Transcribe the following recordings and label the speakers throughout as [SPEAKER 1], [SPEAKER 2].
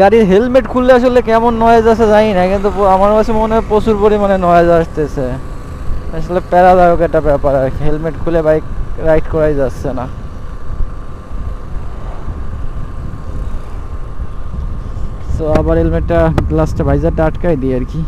[SPEAKER 1] গাড়ির হেলমেট খুললে আসলে কেমন নয়েজ আছে জানি না, কিন্তু আমার কাছে মনে হয় প্রচুর পরিমাণে নয়েজ আসতেছে। আসলে প্যারাদায়ক একটা ব্যাপার আর হেলমেট খুলে বাইক রাইড করাই যাচ্ছে না। তো আবার হেলমেটটা গ্লাসটা ভাইজারটা আটকাই দিই আর কি।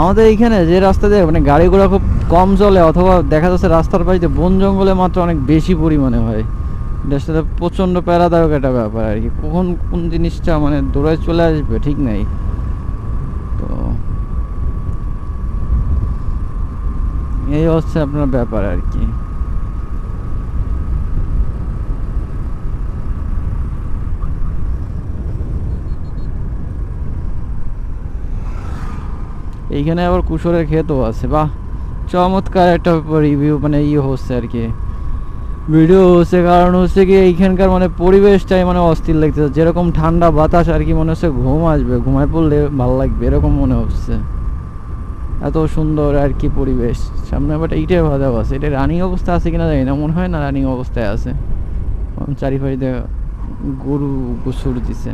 [SPEAKER 1] আমাদের এইখানে যে রাস্তা দিয়ে মানে গাড়ি ঘোড়া খুব কম চলে, অথবা দেখা যাচ্ছে রাস্তার পাশে বন জঙ্গলে মাত্র অনেক বেশি পরিমাণে হয়। এটার সাথে প্রচণ্ড প্যারাদায়ক একটা ব্যাপার আর কি। কখন কোন জিনিসটা মানে দৌড়ায় চলে আসবে, ঠিক নাই। তো এই হচ্ছে আপনার ব্যাপার আর কি। এইখানে আবার কুশলের ক্ষেতও আছে। বাহ, চমৎকার একটা রিভিউ মানে ইয়ে হচ্ছে আর কি। ভিডিও হচ্ছে কারণ হচ্ছে কি এইখানকার মানে পরিবেশটাই মানে অস্থির লাগতেছে। যেরকম ঠান্ডা বাতাস আর কি মনে হচ্ছে ঘুম আসবে, ঘুমায় পড়লে ভালো লাগবে, এরকম মনে হচ্ছে। এত সুন্দর আর কি পরিবেশ। সামনে আবার এইটাই ভাজা আছে। এটা রানিং অবস্থা আছে কিনা জানি না, মনে হয় না রানিং অবস্থায় আছে। চারিপাশে গরু গোসুর দিছে।